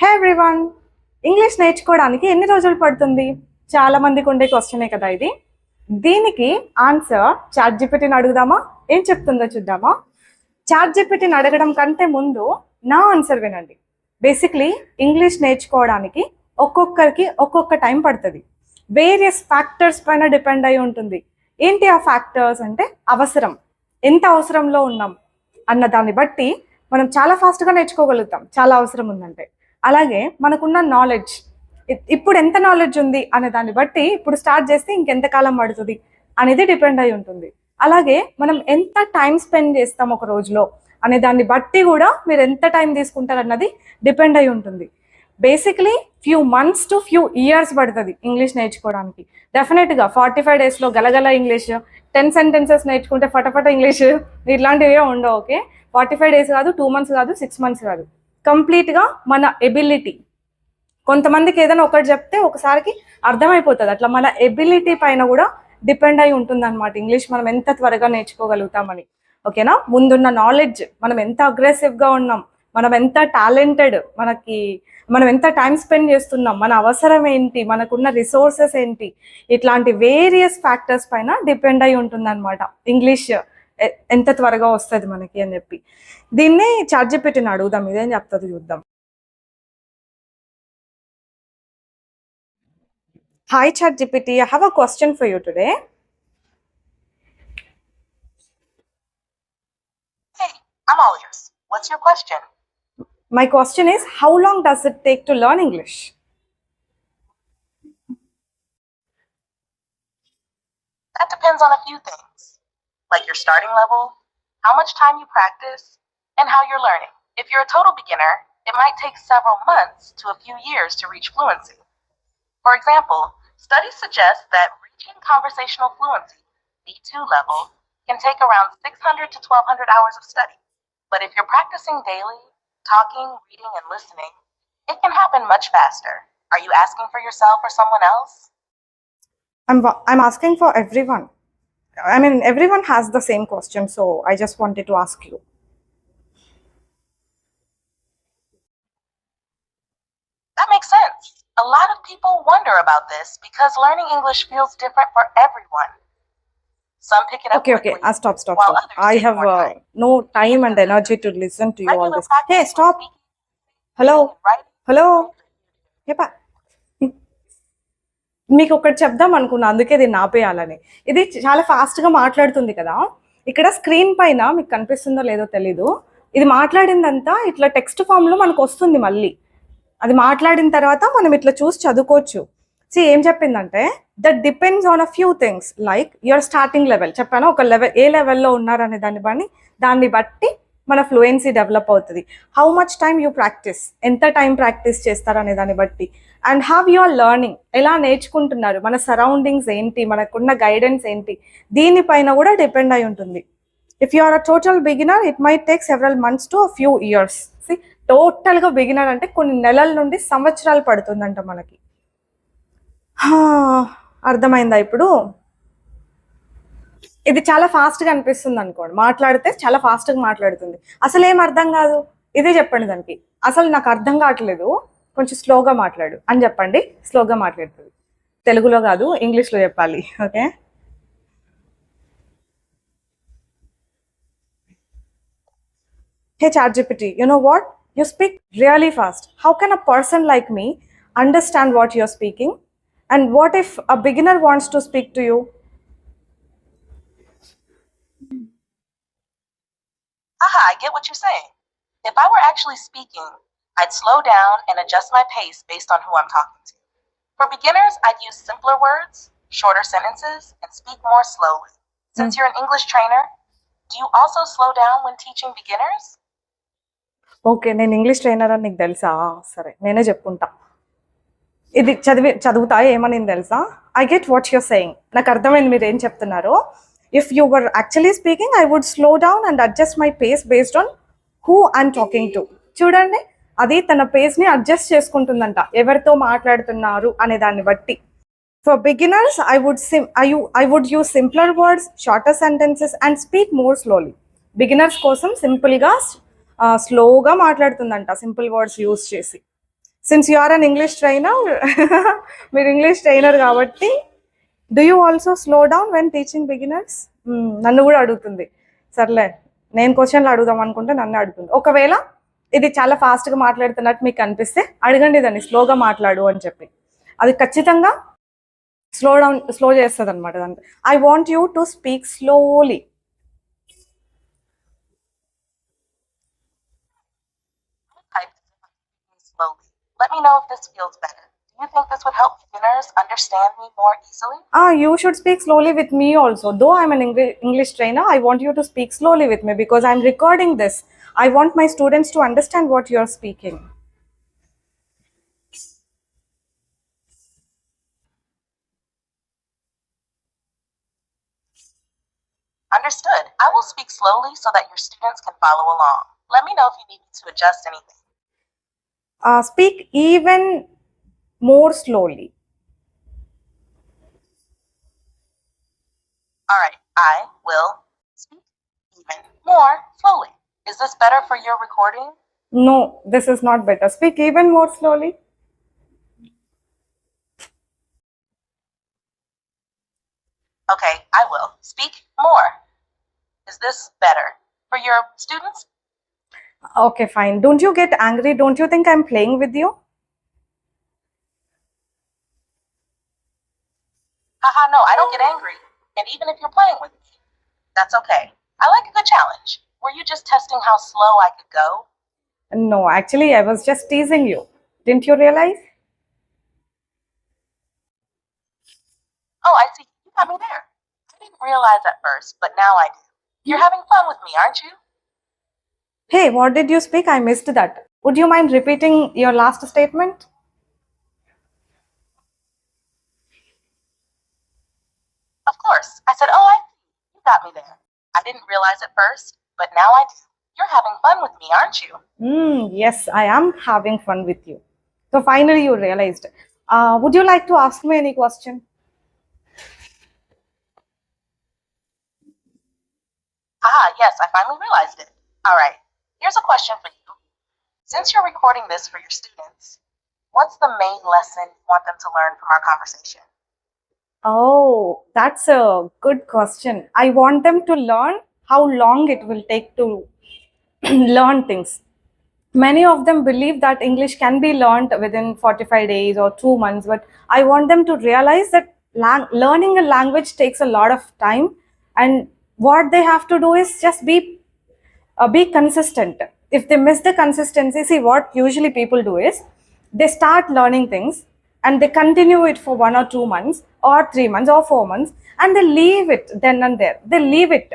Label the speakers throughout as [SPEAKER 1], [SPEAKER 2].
[SPEAKER 1] హే everyone English నేర్చుకోవడానికి ఎన్ని రోజులు పడుతుంది? చాలా మందికి ఉండే క్వశ్చనే కదా ఇది. దీనికి ఆన్సర్ చాట్ జిపిటీని అడుగుదామా? ఏం చెప్తుందో చూద్దామా? చాట్ జిపిటీని అడగడం కంటే ముందు నా ఆన్సర్ వినండి. బేసిక్లీ ఇంగ్లీష్ నేర్చుకోవడానికి ఒక్కొక్కరికి ఒక్కొక్క టైం పడుతుంది. వేరియస్ ఫ్యాక్టర్స్ పైన డిపెండ్ అయి ఉంటుంది. ఏంటి ఆ ఫ్యాక్టర్స్ అంటే అవసరం. ఎంత అవసరంలో ఉన్నాం అన్న దాన్ని బట్టి మనం చాలా ఫాస్ట్గా నేర్చుకోగలుగుతాం. చాలా అవసరం ఉందంటే. అలాగే మనకున్న నాలెడ్జ్ ఇప్పుడు ఎంత నాలెడ్జ్ ఉంది అనే దాన్ని బట్టి ఇప్పుడు స్టార్ట్ చేస్తే ఇంకెంతకాలం పడుతుంది అనేది డిపెండ్ అయి ఉంటుంది. అలాగే మనం ఎంత టైం స్పెండ్ చేస్తాం ఒక రోజులో అనే దాన్ని బట్టి కూడా మీరు ఎంత టైం తీసుకుంటారు అన్నది డిపెండ్ అయి ఉంటుంది. Basically few months to few years పడుతుంది ఇంగ్లీష్ నేర్చుకోవడానికి. డెఫినెట్గా ఫార్టీ ఫైవ్ డేస్లో గలగల ఇంగ్లీష్ టెన్ సెంటెన్సెస్ నేర్చుకుంటే ఫటఫట ఇంగ్లీష్ ఇట్లాంటివే ఉండవు ఓకే ఫార్టీ ఫైవ్ డేస్ కాదు టూ మంత్స్ కాదు సిక్స్ మంత్స్ కాదు. కంప్లీట్గా మన ఎబిలిటీ. కొంతమందికి ఏదైనా ఒకటి చెప్తే ఒకసారికి అర్థమైపోతుంది. అట్లా మన ఎబిలిటీ పైన కూడా డిపెండ్ అయి ఉంటుంది అనమాట ఇంగ్లీష్ మనం ఎంత త్వరగా నేర్చుకోగలుగుతామని. ఓకేనా? ముందున్న నాలెడ్జ్. మనం ఎంత అగ్రెసివ్గా ఉన్నాం. మనం ఎంత టాలెంటెడ్ మనకి మనం ఎంత టైం స్పెండ్ చేస్తున్నాం. మన అవసరం ఏంటి? మనకున్న రిసోర్సెస్ ఏంటి? ఇట్లాంటి వేరియస్ ఫ్యాక్టర్స్ పైన డిపెండ్ అయి ఉంటుంది అనమాట ఇంగ్లీష్. ఎంత త్వరగా వస్తుంది మనకి అని చెప్పి దీన్ని ఛార్జ్ పెట్టిన అడుగుదాం ఇదేం చెప్తుంది చూద్దాం hi chat GPT I have a question for you today
[SPEAKER 2] Hey, I'm all yours. What's your question?
[SPEAKER 1] My question is how long does it take to learn English
[SPEAKER 2] That depends on a few things, like your starting level, how much time you practice, and how you're learning. If you're a total beginner, it might take several months to a few years to reach fluency. For example, studies suggest that reaching conversational fluency, B2 level, can take around 600 to 1200 hours of study. But if you're practicing daily, talking, reading, and listening, it can happen much faster. Are you asking for yourself or someone else?
[SPEAKER 1] I'm I'm asking for everyone. I mean, everyone has the same question, so I just wanted to ask you.
[SPEAKER 2] That makes sense. A lot of people wonder about this because learning English feels different for everyone. Some pick it up
[SPEAKER 1] Okay, okay. Uh, stop, stop, stop. I have uh, no time and energy to listen to you all
[SPEAKER 2] Regular
[SPEAKER 1] this.
[SPEAKER 2] practice
[SPEAKER 1] Hey, stop.
[SPEAKER 2] speaking,
[SPEAKER 1] Hello.
[SPEAKER 2] reading,
[SPEAKER 1] మీకు ఒకటి చెప్దాం అనుకున్నా అందుకే దీన్ని ఆపేయాలని ఇది చాలా ఫాస్ట్గా మాట్లాడుతుంది కదా. ఇక్కడ స్క్రీన్ పైన మీకు కనిపిస్తుందో లేదో తెలీదు. ఇది మాట్లాడిందంతా ఇట్లా టెక్స్ట్ ఫామ్లో మనకు వస్తుంది మళ్ళీ. అది మాట్లాడిన తర్వాత మనం ఇట్లా చూసి చదువుకోవచ్చు. సి ఏం చెప్పిందంటే that depends on a few things like your starting level చెప్పాను ఒక లెవెల్ ఏ లెవెల్లో ఉన్నారనే దాన్ని బట్టి దాన్ని బట్టి మన ఫ్లూయెన్సీ డెవలప్ అవుతుంది. How much time you practice ఎంత టైం ప్రాక్టీస్ చేస్తారనే దాన్ని బట్టి. అండ్ హ్యావ్ యువర్ లెర్నింగ్ ఎలా నేర్చుకుంటున్నారు? మన సరౌండింగ్స్ ఏంటి? మనకున్న గైడెన్స్ ఏంటి? దీనిపైన కూడా డిపెండ్ అయి ఉంటుంది. If you are a total beginner it might take several months to few years see టోటల్గా బిగినర్ అంటే కొన్ని నెలల నుండి సంవత్సరాలు పడుతుందంట మనకి. అర్థమైందా ఇప్పుడు? ఇది చాలా ఫాస్ట్గా అనిపిస్తుంది అనుకోండి. మాట్లాడితే చాలా ఫాస్ట్గా మాట్లాడుతుంది. అసలు ఏం అర్థం కాదు? ఇదే చెప్పండి దానికి. అసలు నాకు అర్థం కావట్లేదు. కొంచెం స్లోగా మాట్లాడు అని చెప్పండి. స్లోగా మాట్లాడుతుంది. తెలుగులో కాదు ఇంగ్లీష్లో చెప్పాలి. Okay? Hey ChatGPT you know what you speak really fast how can a person like me understand what you're speaking and what if a beginner wants to speak to you
[SPEAKER 2] Aha, I get what you're saying. If I were actually speaking, I'd slow down and adjust my pace based on who I'm talking to. For beginners, I'd use simpler words, shorter sentences, and speak more slowly. Since you're an English trainer, do you also slow down when teaching beginners?
[SPEAKER 1] Okay నేను English trainer అని నీకు తెలుసా సరే నేనే చెప్పుకుంటా ఇది చదివి చదువుతా ఏమని తెలుసా I get what you're saying నాకు అర్థమైంది మీరు ఏం చెప్తున్నారు if you were actually speaking I would slow down and adjust my pace based on who I'm talking to చూడండి అది తన పేస్ని అడ్జస్ట్ చేసుకుంటుందంట. ఎవరితో మాట్లాడుతున్నారు అనే దాన్ని బట్టి. For beginners I would sim I I would use simpler words shorter sentences and speak more slowly beginners కోసం సింపుల్గా స్లోగా మాట్లాడుతుందంట సింపుల్ వర్డ్స్ యూస్ చేసి. Since you are an English trainer మీరు ఇంగ్లీష్ ట్రైనర్ కాబట్టి do you also slow down when teaching beginners నన్ను కూడా అడుగుతుంది. సర్లే నేను క్వశ్చన్లు అడుగుదాం అనుకుంటే నన్ను అడుగుతుంది. ఒకవేళ ఇది చాలా ఫాస్ట్గా మాట్లాడుతున్నట్టు మీకు అనిపిస్తే అడగండి దాన్ని స్లోగా మాట్లాడు అని చెప్పి. అది ఖచ్చితంగా స్లో డౌన్ స్లో చేస్తుంది అనమాట దాన్ని I want you to
[SPEAKER 2] speak slowly Let me know if this feels better. Do you think this would help beginners understand me more easily?
[SPEAKER 1] Ah, you should speak slowly with me also. Though I'm an Engli- English trainer, I want you to speak slowly with me because I'm recording this. I want my students to understand what you're speaking.
[SPEAKER 2] Understood. I will speak slowly so that your students can follow along. Let me know if you need me to adjust anything.
[SPEAKER 1] Uh, speak even more slowly.
[SPEAKER 2] All right, I will speak even more slowly. Is this better for your recording?
[SPEAKER 1] No, this is not better. Speak even more slowly.
[SPEAKER 2] Okay, I will speak more. Is this better for your students?
[SPEAKER 1] Okay, fine. Don't you get angry? Don't you think I'm playing with you?
[SPEAKER 2] Haha, no, I don't get oh. angry. And even if you're playing with me, that's okay. I like a good challenge. Were you just testing how slow I could go?
[SPEAKER 1] No, actually, I was just teasing you. Didn't you realize?
[SPEAKER 2] Oh, I see. You got me there. I didn't realize at first, but now I do. You're having fun with me, aren't you?
[SPEAKER 1] Hey, what did you speak? I missed that. Would you mind repeating your last statement?
[SPEAKER 2] Course. I said, Oh, I. You got me there. I didn't realize at first, but now I do. You're having fun with me, aren't you?
[SPEAKER 1] Mm, yes, I am having fun with you. So finally, you realized. Uh, would you like to ask me any question?
[SPEAKER 2] Ah, yes, I finally realized it. All right. Here's a question for you. Since you're recording this for your students, what's the main lesson you want them to learn from our conversation?
[SPEAKER 1] Oh, that's a good question. I want them to learn how long it will take to learn things. Many of them believe that English can be learned within 45 days or two months, but I want them to realize that learning a language takes a lot of time, and what they have to do is just be uh, be consistent. If they miss the consistency, see what usually people do is they start learning things and they continue it for one or two months or three months or four months and they leave it then and there. They leave it.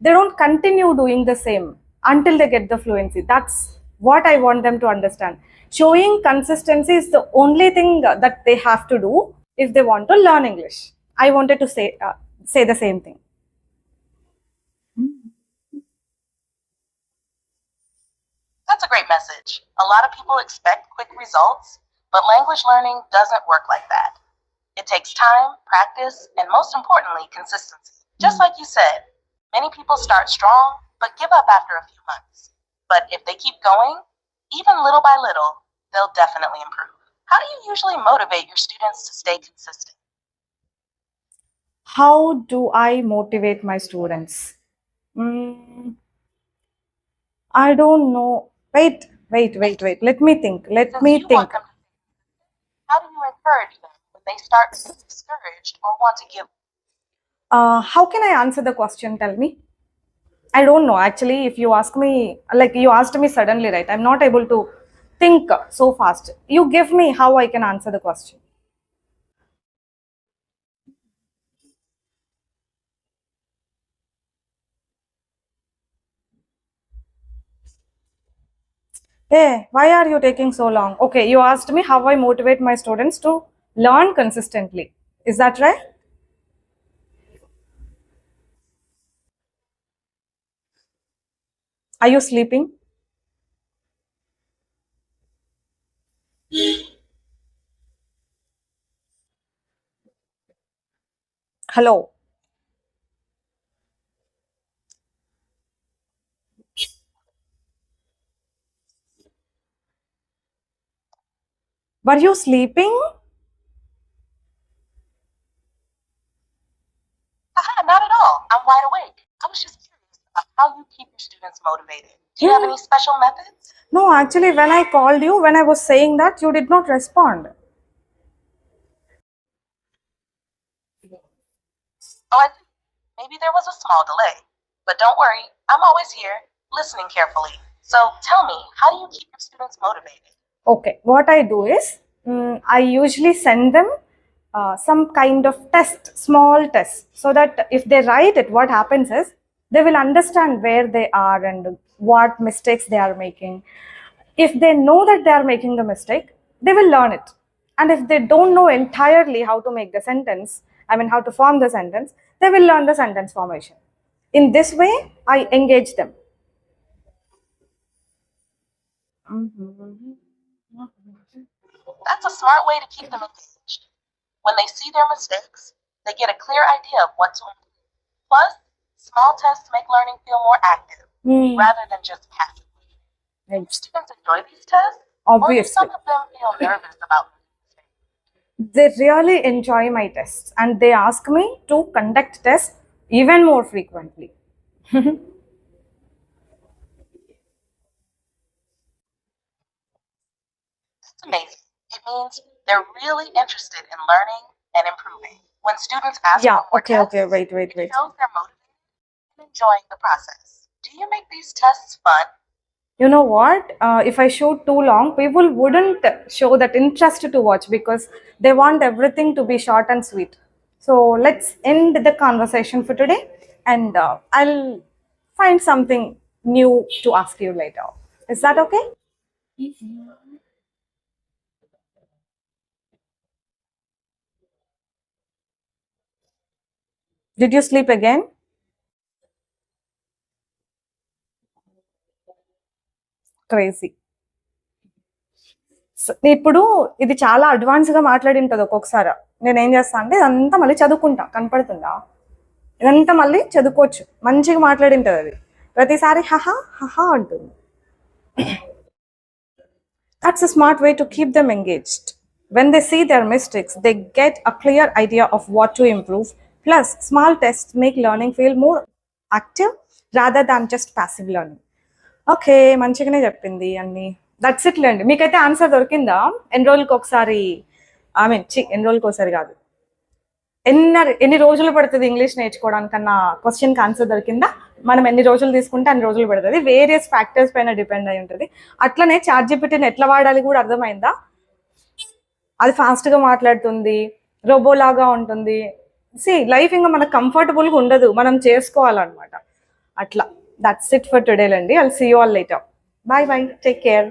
[SPEAKER 1] They don't continue doing the same until they get the fluency. That's what I want them to understand. Showing consistency is the only thing that they have to do if they want to learn English. I wanted to say uh, say the same thing.
[SPEAKER 2] That's a great message. A lot of people expect quick results, but language learning doesn't work like that. It takes time, practice, and most importantly, consistency. Just like you said, many people start strong, but give up after a few months. But if they keep going, even little by little, they'll definitely improve. How do you usually motivate your students to stay consistent?
[SPEAKER 1] how do I motivate my students? Mm, I don't know. Wait, wait, wait, wait. Let me think. Let
[SPEAKER 2] Since
[SPEAKER 1] me think.
[SPEAKER 2] want them to how do you encourage them when they start to get discouraged or want to give
[SPEAKER 1] Uh, how can I answer the question? Tell me. I don't know. Actually, if you ask me, like you asked me suddenly, right? I'm not able to think so fast. You give me how I can answer the question. Hey, why are you taking so long? Okay, you asked me how I motivate my students to learn consistently. Is that right? Are you sleeping? Hello. Were you sleeping?
[SPEAKER 2] Uh-huh, not at all. I'm wide awake. I was just curious about how you keep your students motivated. Do you yeah. have any special methods?
[SPEAKER 1] No, actually, when I called you, when I was saying that, you did not respond.
[SPEAKER 2] Oh, I think maybe there was a small delay. But don't worry, I'm always here, listening carefully. So tell me, how do you keep your students motivated?
[SPEAKER 1] Okay, what I do is mm, I usually send them uh, some kind of test, small test, so that if they write it, what happens is they will understand where they are and what mistakes they are making. If they know that they are making the mistake, they will learn it. And if they don't know entirely how to make the sentence, I mean, how to form the sentence, they will learn the sentence formation. In this way, I engage them.
[SPEAKER 2] That's a smart way to keep them engaged. When they see their mistakes, they get a clear idea of what to improve. Plus, small tests make learning feel more active
[SPEAKER 1] Hmm,
[SPEAKER 2] rather than just passive.
[SPEAKER 1] right.
[SPEAKER 2] Students enjoy these tests, or do
[SPEAKER 1] Obviously.
[SPEAKER 2] some of them feel nervous about
[SPEAKER 1] they really enjoy my tests and they ask me to conduct tests even more frequently.
[SPEAKER 2] That's amazing. It means they're really interested in learning and improving. When students ask
[SPEAKER 1] yeah,
[SPEAKER 2] for more
[SPEAKER 1] okay,
[SPEAKER 2] tests,
[SPEAKER 1] okay, wait, wait,
[SPEAKER 2] it
[SPEAKER 1] wait.
[SPEAKER 2] shows they're motivated and enjoying the process. Do you make these tests fun?
[SPEAKER 1] You know what? Uh, if I show too long, people wouldn't show that interest to watch because they want everything to be short and sweet. So let's end the conversation for today and uh, I'll find something new to ask you later. Is that okay? Did you sleep again? Crazy ఇప్పుడు ఇది చాలా అడ్వాన్స్గా మాట్లాడి ఉంటుంది ఒక్కొక్కసారి. నేనేం చేస్తా అంటే ఇదంతా మళ్ళీ చదువుకుంటా. కనపడుతుందా? ఇదంతా మళ్ళీ చదువుకోవచ్చు. మంచిగా మాట్లాడింటది అది. ప్రతిసారి హహా హహా అంటుంది. That's a smart way to keep them engaged when they see their mistakes they get a clear idea of what to improve Plus, small tests make learning feel more active rather than just passive learning. Okay మంచిగానే చెప్పింది అన్ని. That's it లేండి. మీకైతే answer దొరికిందా? ఎన్ని రోజులకి ఒకసారి I mean చి ఎన్ని రోజులకి ఒకసారి కాదు. ఎన్ని ఎన్ని రోజులు పడుతుంది ఇంగ్లీష్ నేర్చుకోవడానికన్నా క్వశ్చన్కి ఆన్సర్ దొరికిందా? మనం ఎన్ని రోజులు తీసుకుంటే అన్ని రోజులు పడుతుంది. వేరియస్ ఫ్యాక్టర్స్ పైన డిపెండ్ అయి ఉంటుంది. అట్లనే చార్ట్ జీపీటీని ఎట్లా వాడాలి కూడా అర్థమైందా? అది ఫాస్ట్గా మాట్లాడుతుంది రోబోలాగా ఉంటుంది సి లైఫ్ ఇంకా మనకు కంఫర్టబుల్గా ఉండదు. మనం చేసుకోవాలన్నమాట. అట్లా. That's it for today I see you all later bye bye take care